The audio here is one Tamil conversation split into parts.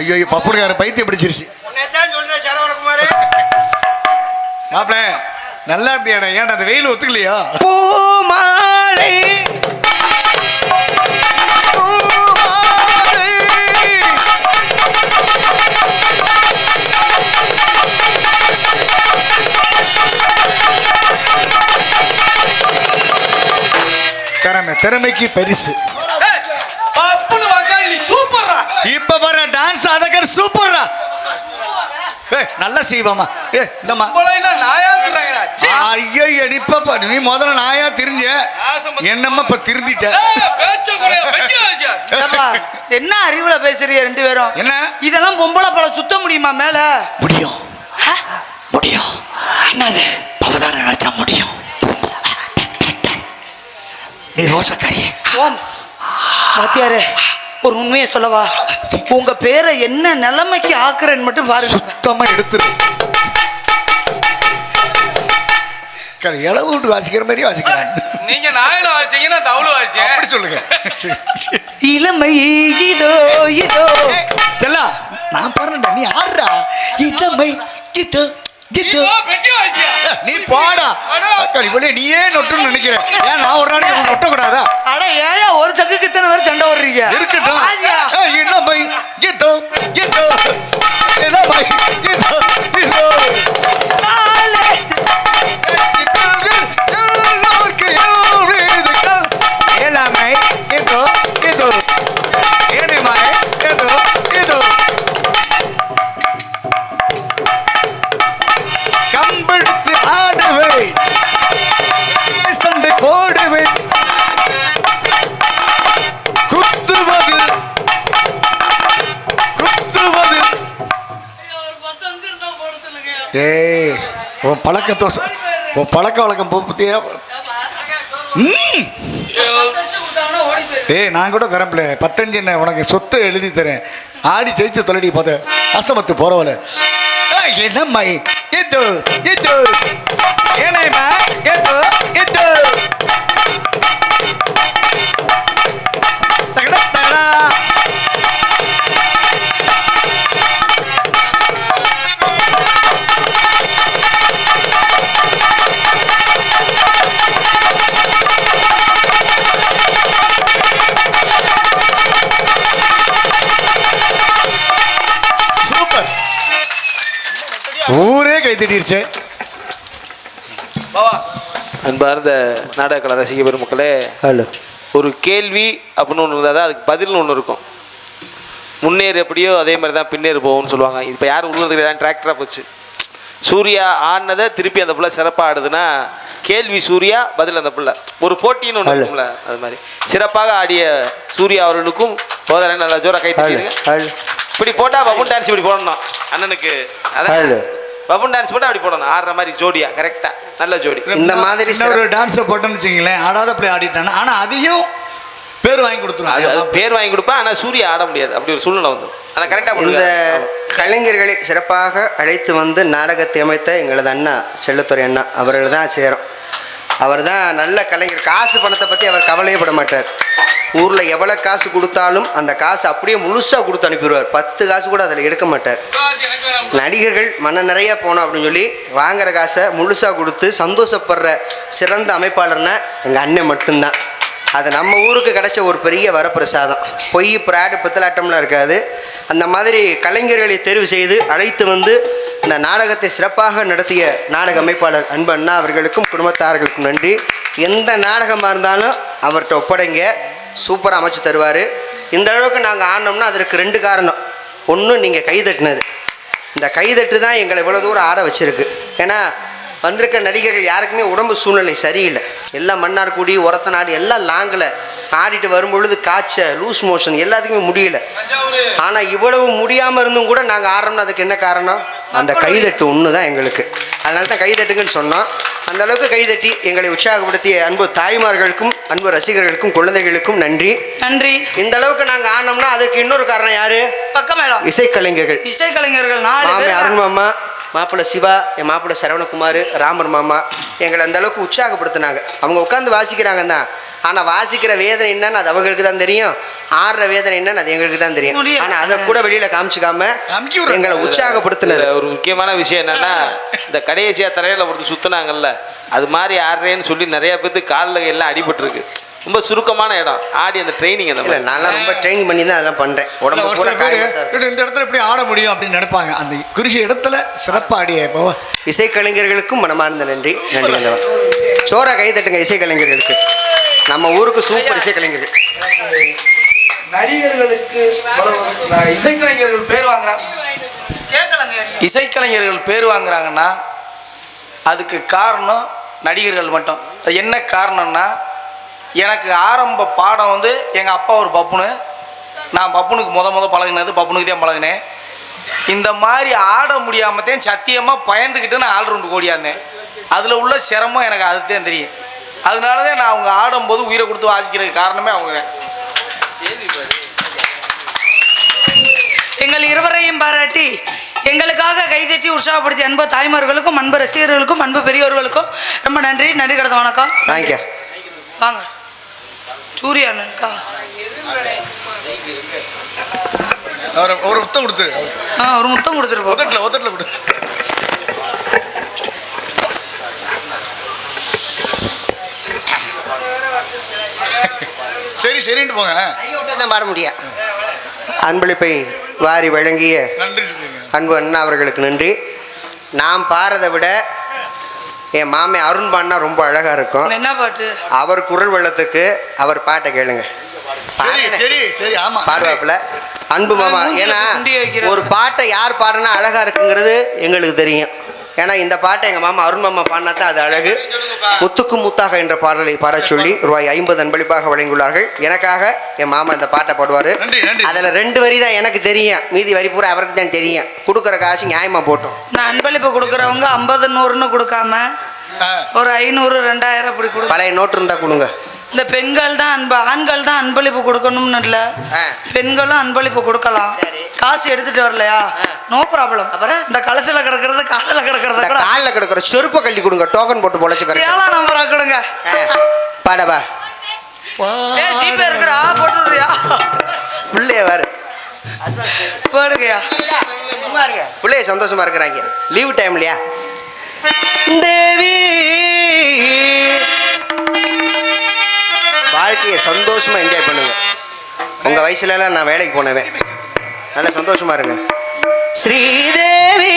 ஐயோ பப்புடுக்கார பைத்தியம் பிடிச்சிருச்சு. மாப்பிள நல்லா இருந்தியாடா ஏன்டா அந்த வெயில் ஒத்துக்கலையா? பூமாலை. திறமை திறமைக்கு பரிசு. ஏய், இப்ப பாரு டான்ஸ் அதக்கர் சூப்பர்ரா. ஏய் நல்லா செய்வாமா ஏ இந்தம்மா. ஐயோ இப்ப நீ முதல்ல நாயா திரிஞ்ச. என்னம்மா இப்ப திருந்திட்ட? என்ன அறிவுல பேசுறீங்க ரெண்டு பேரும்? என்ன? இதெல்லாம் பொம்பளை பழம் சுத்த முடியுமா மேல? முடியும். முடியும். என்னது? பவதாரம் நினைச்சா முடியும். நீ ரோசக்காரி. ஓம். வாத்தியாரே ஒரு உண்மையை சொல்லவா? உங்க பேரை என்ன நிலைமைக்கு ஆக்குறேன்னு மட்டும் பாருங்க. சுத்தமா எடுத்துரு. இளவு விட்டு வாசிக்கிற மாதிரி வாசிக்கிறாங்க. நீங்க நாயில வாச்சீங்கன்னா தவுளு வாச்சேன் அப்படி சொல்லுங்க. இளமை இதோ இதோ. செல்லா நான் பாருடா நீ ஆடுறா. இளமை இது. நீ பாடா. அக்கா இவளே நீயே நொட்டுன்னு நினைக்கிறேன் ஏன் நான் ஒரு நாளைக்கு நொட்ட கூடாதா அட ஏயா ஒரு சக்குக்கு இத்தனை பேர் சண்டை ஓடுறீங்க இருக்கட்டும். ஆயா. ஏய், இளமை பழக்கத்தோ உன் பழக்க வழக்கம் பத்தியா. ஏய் நான் கூட தரப்பில்ல பத்தஞ்சு என்ன உனக்கு சொத்து எழுதி தரேன். ஆடி ஜெயிச்சு தொலைடி போத. அசமத்து போறவல என்னம்மை இது? இது ஏனைமா இது இது கை தட்டிருச்சு. பாவா. அன்பார்ந்த நாடக கலை ரசிக பெருமக்களே ஹலோ. ஒரு கேள்வி அப்படின்னு ஒன்று இருந்தால் தான் அதுக்கு பதில்னு ஒன்று இருக்கும். முன்னேறு எப்படியோ அதே மாதிரி தான் பின்னேறு போகும்னு சொல்லுவாங்க. இப்போ யார் உள்ளதுக்கு தான் டிராக்டராக போச்சு. சூர்யா ஆடினதை திருப்பி அந்த பிள்ளை சிறப்பாக ஆடுதுன்னா கேள்வி சூர்யா பதில் அந்த பிள்ளை. ஒரு போட்டின்னு ஒன்று இருக்கும்ல அது மாதிரி. சிறப்பாக ஆடிய சூர்யா அவர்களுக்கும் போதரன் நல்லா ஜோரா கை இப்படி போட்டால் பபுன் டான்ஸ் இப்படி போடணும் அண்ணனுக்கு. அதான். பபுன் டான்ஸ் போட்டால் அப்படி போடணும். ஆடுற மாதிரி ஜோடியா கரெக்டாக நல்ல ஜோடி. இந்த மாதிரி இன்னொரு டான்ஸை போட்டோன்னு வச்சுங்களேன் ஆடாத பிள்ளை ஆடிட்டானா ஆனால் அதையும் பேர் வாங்கி கொடுத்துருவாங்க பேர் வாங்கி கொடுப்பேன் ஆனால் சூர்யா ஆட முடியாது. அப்படி ஒரு சூழ்நிலை வந்து. ஆனால் கரெக்டாக இந்த கலைஞர்களை சிறப்பாக அழைத்து வந்து நாடகத்தை அமைத்த எங்களது அண்ணா செல்லத்துறை அண்ணா அவர்கள் தான் சேரும். அவர் தான் நல்ல கலைஞர். காசு பணத்தை பற்றி அவர் கவலையே பட மாட்டார். ஊரில் எவ்வளோ காசு கொடுத்தாலும் அந்த காசு அப்படியே முழுசாக கொடுத்து அனுப்பிடுவார். பத்து காசு கூட அதில் எடுக்க மாட்டார். நடிகர்கள் மன நிறையா போனோம் அப்படின்னு சொல்லி வாங்குற காசை முழுசாக கொடுத்து சந்தோஷப்படுற சிறந்த அமைப்பாளர்னா எங்கள் அண்ணன் மட்டும்தான். அது நம்ம ஊருக்கு கிடைச்ச ஒரு பெரிய வரப்பிரசாதம். பொய் பிராடு பித்தலாட்டம்லாம் இருக்காது. அந்த மாதிரி கலைஞர்களை தேர்வு செய்து அழைத்து வந்து இந்த நாடகத்தை சிறப்பாக நடத்திய நாடக அமைப்பாளர் அன்பு அண்ணா அவர்களுக்கும் குடும்பத்தார்களுக்கும் நன்றி. எந்த நாடகமாக இருந்தாலும் அவர்கிட்ட ஒப்படைங்க. சூப்பராக அமைச்சு தருவார். இந்த அளவுக்கு நாங்கள் ஆடினோம்னா அதற்கு ரெண்டு காரணம். ஒன்று நீங்கள் கைதட்டினது இந்த கைதட்டு தான் எங்களை இவ்வளோ தூரம் ஆட வச்சுருக்கு. ஏன்னா வந்திருக்க நடிகர்கள் யாருக்குமே உடம்பு சூழ்நிலை சரியில்லை. எல்லாம் மன்னார்குடி உரத்த நாடு எல்லாம் லாங்கில். ஆடிட்டு வரும்பொழுது காய்ச்சல் லூஸ் மோஷன் எல்லாத்துக்குமே முடியல. ஆனால் இவ்வளவு முடியாமல் இருந்தும் கூட நாங்கள் ஆடுறோம்னா அதுக்கு என்ன காரணம்? அந்த கைதட்டு ஒன்று தான் எங்களுக்கு. அதனால தான் கைதட்டுங்கன்னு சொன்னோம் அந்த அளவுக்கு கைதட்டி எங்களை உற்சாகப்படுத்திய அன்பு தாய்மார்களுக்கும் அன்பு ரசிகர்களுக்கும் குழந்தைகளுக்கும் நன்றி. நன்றி. இந்த அளவுக்கு நாங்கள் ஆடினோம்னா அதுக்கு இன்னொரு காரணம் யாரு? பக்கமேளம். இசைக்கலைஞர்கள். இசைக்கலைஞர்கள் மாமி அருண் மாமா மாப்பிள்ளை சிவா என் மாப்பிள்ளை சரவணகுமார் ராமர் மாமா எங்களை அந்த அளவுக்கு உற்சாகப்படுத்தினாங்க. அவங்க உட்காந்து வாசிக்கிறாங்க தான் ஆனால் வாசிக்கிற வேதனை என்னன்னு அது அவங்களுக்கு தான் தெரியும். ஆடுற வேதனை என்னன்னு அது எங்களுக்கு தான் தெரியும். முடியல. ஆனா அதை கூட வெளியில காமிச்சுக்காம. எங்களை உற்சாகப்படுத்தினது இதுல ஒரு முக்கியமான விஷயம் என்னன்னா இந்த கடைசியா தரையில ஒருத்தர் சுத்துனாங்கல்ல அது மாதிரி ஆடுறேன்னு சொல்லி நிறைய பேர்த்து காலில் எல்லாம் அடிபட்டிருக்கு. ரொம்ப சுருக்கமான இடம். ஆடி அந்த ட்ரைனிங் அந்த இல்ல மாதிரி. நான்லாம் ரொம்ப ட்ரெயின் பண்ணி தான் அதெல்லாம் பண்றேன். இல்ல, உடம்பு ஒரு சில பேர். இந்த இடத்துல எப்படி ஆட முடியும் அப்படின்னு நினைப்பாங்க. அந்த குறுகிய இடத்துல சிறப்பா ஆடிய இப்போ. இசைக்கலைஞர்களுக்கும் மனமார்ந்த நன்றி நன்றி. சோறா கை தட்டுங்க இசைக்கலைஞர்களுக்கு. நம்ம ஊருக்கு சூப்பர் இசைக்கலைஞர்கள் நடிகர்களுக்கு இசைக்கலைஞர்கள் பேர் வாங்குறாங்க இசைக்கலைஞர்கள் பேர் வாங்குறாங்கன்னா அதுக்கு காரணம் நடிகர்கள் மட்டும். அது என்ன காரணம்னா எனக்கு ஆரம்ப பாடம் வந்து எங்கள் அப்பா ஒரு பப்புனு. நான் பப்புனுக்கு முத முத பழகினது பப்புனுக்கு தான் பழகினேன். இந்த மாதிரி ஆட முடியாம தான் சத்தியமாக பயந்துக்கிட்டு நான் ஆல்ரவுண்டு ஓடியாந்தேன். அதில் உள்ள சிரமம் எனக்கு அதுதான் தெரியும். அதனால தான் நான் அவங்க ஆடும்போது உயிரை கொடுத்து வாசிக்கிறதுக்கு காரணமே அவங்க எங்கள் இருவரையும் பாராட்டி எங்களுக்காக கைதட்டி உற்சாகப்படுத்திய அன்பு தாய்மார்களுக்கும் அன்பு ரசிகர்களுக்கும் அன்பு பெரியவர்களுக்கும் ரொம்ப நன்றி. நன்றி கடத்த வணக்கம். வாங்கிக்க வாங்க. சூர்யா அண்ணனுக்கா? ஒரு முத்தம் கொடுத்துரு ஆ ஒரு முத்தம் கொடுத்துட்டு போ. உதட்டில் உதட்டில் கொடு சரி சரின்ட்டு போங்க. தான் பாட முடியும் அன்பளிப்பை வாரி வழங்கிய நன்றி அன்பு அண்ணா அவர்களுக்கு நன்றி. நான் பாடுறதை விட என் மாமே அருண் பாடினா ரொம்ப அழகா இருக்கும். என்ன பாட்டு? அவர் குரல் வெள்ளத்துக்கு அவர் பாட்டை கேளுங்க. சரி சரி சரி ஆமா. பாடுவாப்புல. அன்பு மாமா ஏன்னா. ஒரு பாட்டை யார் பாடினா அழகா இருக்குங்கிறது எங்களுக்கு தெரியும். ஏன்னா இந்த பாட்டை எங்க மாமா அருண் மாமா பாடினா தான் அது அழகு. முத்துக்கு முத்தாக என்ற பாடலை பாடச் சொல்லி ரூபாய் ஐம்பது அன்பளிப்பாக வழங்கியுள்ளார்கள். எனக்காக என் மாமா இந்த பாட்டை பாடுவாரு. நன்றி, நன்றி. அதுல ரெண்டு வரி தான் எனக்கு தெரியும். மீதி வரி பூரா அவருக்கு தான் தெரியும். கொடுக்குற காசு நியாயமா போட்டோம். நான் அன்பளிப்பு கொடுக்குறவங்க ஐம்பது நூறுன்னு கொடுக்காம ஒரு ஐநூறு ரெண்டாயிரம் அப்படி கொடு பழைய நோட்டு இருந்தா கொடுங்க. இந்த பெண்கள் தான் அன்பு ஆண்கள் தான் அன்பளிப்பு கொடுக்கணும்னு இல்லை. பெண்களும் அன்பளிப்பு கொடுக்கலாம். காசு எடுத்துட்டு வரலையா? No problem? இந்த கழுத்துல கிடக்கிறது காதுல கிடக்கிறது காலில் கிடக்குற செருப்பை கழட்டி கொடுங்க டோக்கன் போட்டு பொழைச்சு ஏழாம் நம்பரா கொடுங்க. பாடவா ஜிபே இருக்குடா போட்டு விடுறியா? பிள்ளைய வாரு போடுங்கய்யா. பிள்ளைய சந்தோஷமா இருக்கிறாங்க. லீவு டைம்லையா தேவி வாழ்க்கையை சந்தோஷமா என்ஜாய் பண்ணுங்க. உங்க வயசுல எல்லாம் நான் வேலைக்கு போனவேன். நல்லா சந்தோஷமா இருங்க. ஸ்ரீதேவி!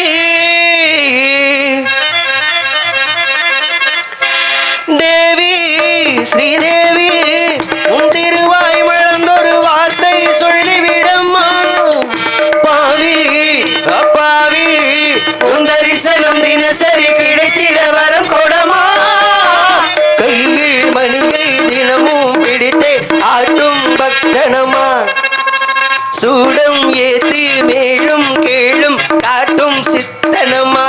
ஆட்டும் சூடம் ஏத்தி மேலும் கேளும் காட்டும் சித்தனமா?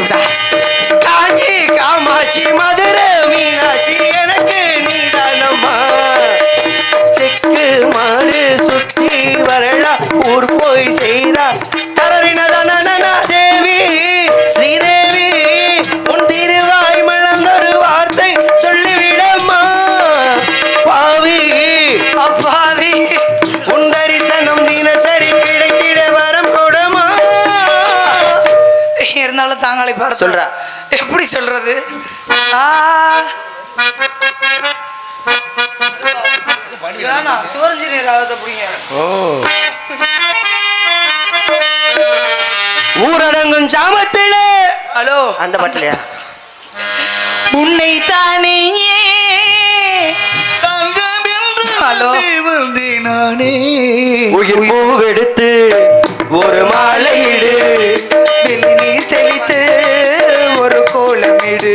காமாட்சி காஞ்சி காமாட்சி மதுரை மீனாட்சி எனக்கு நீதானம்மா. செக்கு மாடு சுத்தி வரலாம் ஊர் போய் செய்யலாம் பாரு சொல்றா. எப்படி சொல்றது? ஓ. ஊரடங்கும் ஜாமத்தில ஹலோ. அந்த பாட்டுலையா? உன்னை தானே ஹலோ. நானே உயிர் பூவெடுத்து ஒரு மாலையிடு. ஒரு கோலமிடு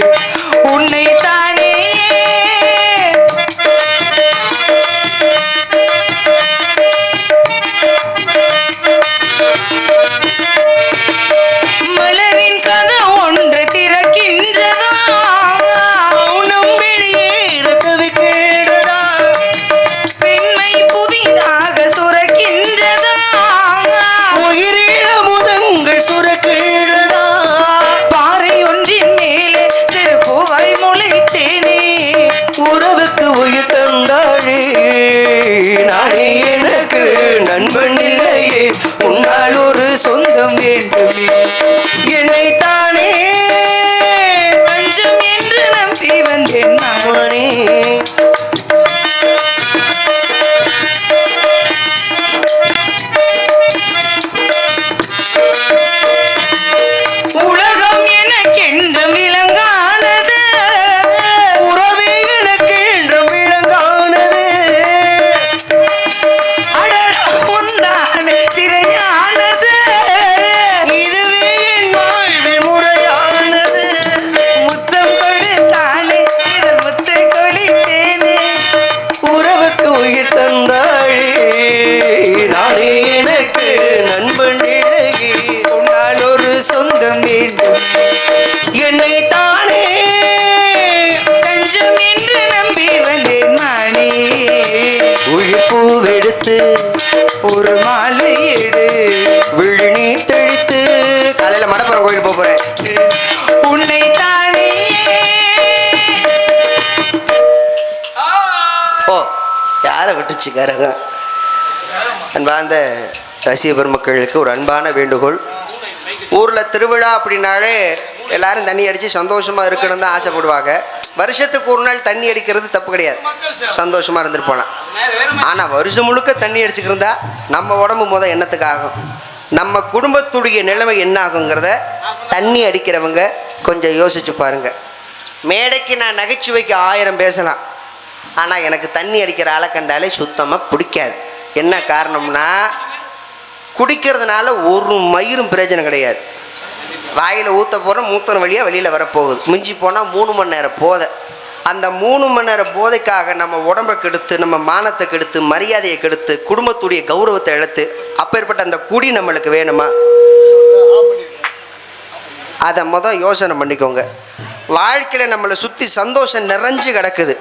உறவுக்கு யாரை அன்பார்ந்த ரசிக பெருமக்களுக்கு ஒரு அன்பான வேண்டுகோள். ஊரில் திருவிழா அப்படின்னாலே எல்லாரும் தண்ணி அடித்து சந்தோஷமாக இருக்கணும் தான் ஆசைப்படுவாங்க. வருஷத்துக்கு ஒரு நாள் தண்ணி அடிக்கிறது தப்பு கிடையாது. சந்தோஷமாக இருந்துட்டு போகலாம் ஆனால் வருஷம் முழுக்க தண்ணி அடிச்சுக்கிருந்தா நம்ம உடம்பு முதல் எண்ணத்துக்கு ஆகும்? நம்ம குடும்பத்துடைய நிலைமை என்ன ஆகுங்கிறத தண்ணி அடிக்கிறவங்க கொஞ்சம் யோசிச்சு பாருங்க. மேடைக்கு நான் நகைச்சுவைக்கு ஆயிரம் பேசலாம். ஆனால் எனக்கு தண்ணி அடிக்கிற ஆளை கண்டாலே சுத்தமாக பிடிக்காது. என்ன காரணம்னா குடிக்கிறதுனால ஒரு மயிரும் பிரயோஜனம் கிடையாது. வாயில் ஊற்ற போகிற மூத்தன வழியாக வெளியில் வரப்போகுது. மிஞ்சி போனால் மூணு மணி நேரம் போதை. அந்த மூணு மணி நேரம் போதைக்காக நம்ம உடம்பை கெடுத்து நம்ம மானத்தை கெடுத்து மரியாதையை கெடுத்து குடும்பத்துடைய கௌரவத்தை இழத்து அப்பேற்பட்ட அந்த குடி நம்மளுக்கு வேணுமா? அதை மொதல் யோசனை பண்ணிக்கோங்க. வாழ்க்கையில் நம்மளை சுற்றி சந்தோஷம் நிறைஞ்சு கிடக்குது.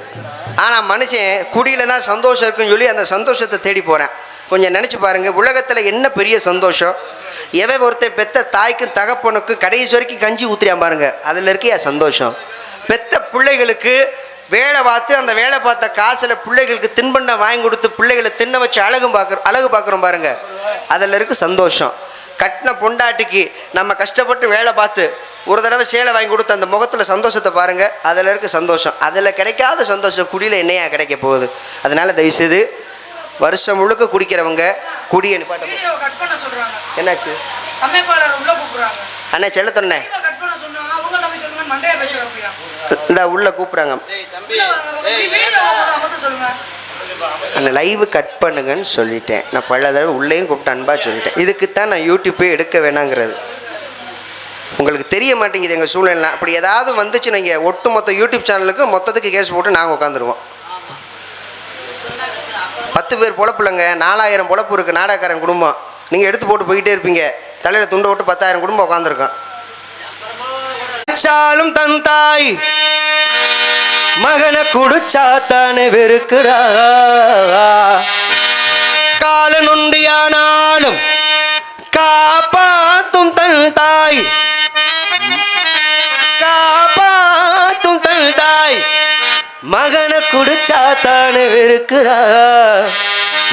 ஆனால் மனுஷன் குடியில் தான் சந்தோஷம் இருக்குன்னு சொல்லி அந்த சந்தோஷத்தை தேடி போகிறேன் கொஞ்சம் நினச்சி பாருங்கள் உலகத்தில் என்ன பெரிய சந்தோஷம்? எவன் ஒருத்தன் பெத்த தாய்க்கும் தகப்பனுக்கும் கடைசி வரைக்கும் கஞ்சி ஊற்றியா பாருங்க அதில் இருக்கையா சந்தோஷம். பெத்த பிள்ளைகளுக்கு வேலை பார்த்து அந்த வேலை பார்த்த காசில் பிள்ளைகளுக்கு தின்பண்டம் வாங்கி கொடுத்து பிள்ளைகளை தின்ன வச்சு அழகு பார்க்குறோம் அழகு பார்க்குறோம் பாருங்கள் அதில் இருக்குது சந்தோஷம். கட்டின பொண்டாட்டிக்கு நம்ம கஷ்டப்பட்டு வேலை பார்த்து ஒரு தடவை சேலை வாங்கி கொடுத்து அந்த முகத்தில் சந்தோஷத்தை பாருங்க. அதில் இருக்க சந்தோஷம். அதில் கிடைக்காத சந்தோஷம் குடியில் என்னையா கிடைக்க போகுது? அதனால தயவுசெய்து வருஷம் முழுக்க குடிக்கிறவங்க குடியை என்னாச்சு? அண்ணே செல்லத்தொன்னே இந்த உள்ள கூப்பிட்றாங்க. அந்த லைவ் கட் பண்ணுங்கன்னு சொல்லிட்டேன். நான் பல தடவை உள்ளேயும் கூப்பிட்டு அன்பாக சொல்லிட்டேன். இதுக்கு தான் நான் யூடியூப்பே எடுக்க வேணாங்கிறது. உங்களுக்கு தெரிய மாட்டேங்குது எங்கள் சூழ்நிலை. அப்படி ஏதாவது வந்துச்சு நீங்கள் ஒட்டுமொத்த யூடியூப் சேனலுக்கு மொத்தத்துக்கு கேஸ் போட்டு நாங்கள் உட்காந்துருவோம் பத்து பேர் பொழப்புலங்க நாலாயிரம் பொழப்பு இருக்குது நாடாக்காரன் குடும்பம். நீங்கள் எடுத்து போட்டு போயிட்டே இருப்பீங்க. தலையில் துண்டை விட்டு பத்தாயிரம் குடும்பம் உட்காந்துருக்கோம் தன் தாய். மகனை குடிச்சா தானே வெறுக்கிறா. கால நொண்டியானாலும் காப்பாத்தும் தன் தாய். மகனை குடிச்சாத்தானே இருக்கிறா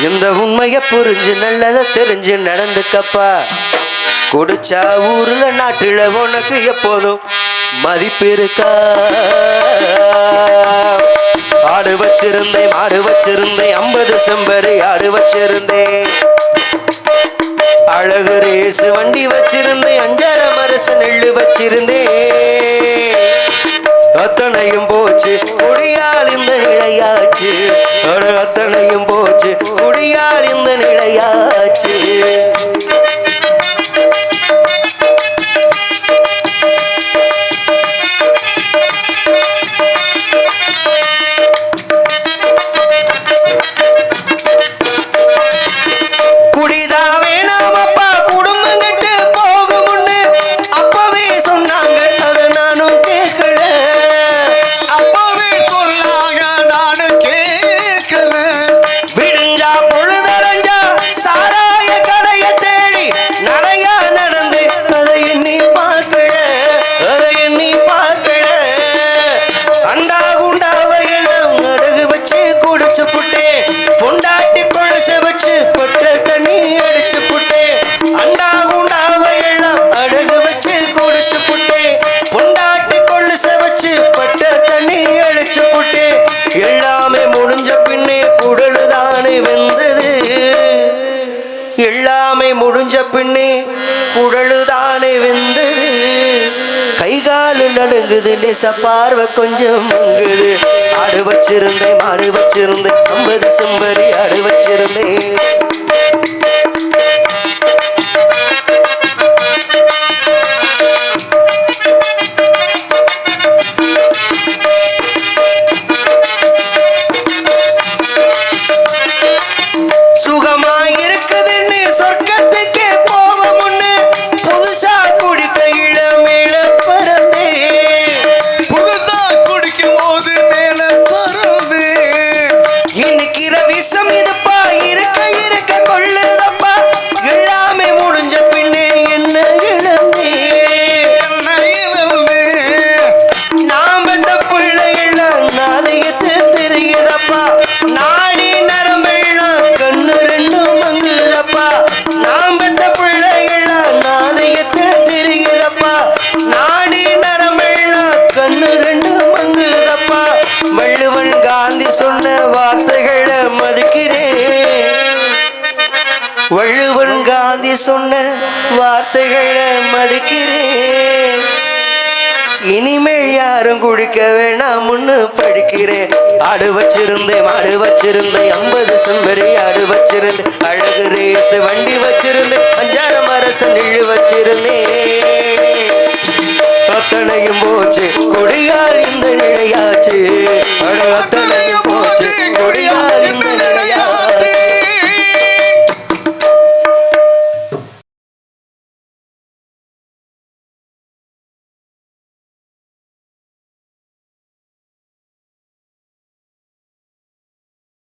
இந்த உண்மைய புரிஞ்சு நல்லதை தெரிஞ்சு நடந்துக்கப்பா. குடிச்சா ஊர்ல நாட்டுல உனக்கு எப்போதும் மதிப்பு இருக்கா? ஆடு வச்சிருந்தேன் மாடு வச்சிருந்தேன் ஐம்பது செம்பரி ஆடு வச்சிருந்தேன். அழகு ரேசு வண்டி வச்சிருந்தேன் அஞ்சார மரசு நெல்லு வச்சிருந்தேன். அத்தனையும் போச்சு. குடியால் இந்த நிலையாச்சு. அத்தனையும் போச்சு. குடியால் இந்த நிலையாச்சு. நடுங்குது லேச பார்வை கொஞ்சம் மங்குது. ஆடு வச்சிருந்தேன் மாடு வச்சிருந்தேன் ஐம்பது செம்பரி ஆடு வச்சிருந்தேன். இனிமேல் யாரும் குடிக்க வேணாம் முன்னு படிக்கிறேன். ஆடு வச்சிருந்தேன் மாடு வச்சிருந்தேன் ஐம்பது செம்பரி ஆடு வச்சிருந்தேன். அழகு ரேஸ் வண்டி வச்சிருந்தேன் அஞ்சாரம் அரச நிழு வச்சிருந்தேன். அத்தனையும் போச்சு கொடியால் இந்த நிலையாச்சு. அத்தனையும் போச்சு கொடியால் இந்த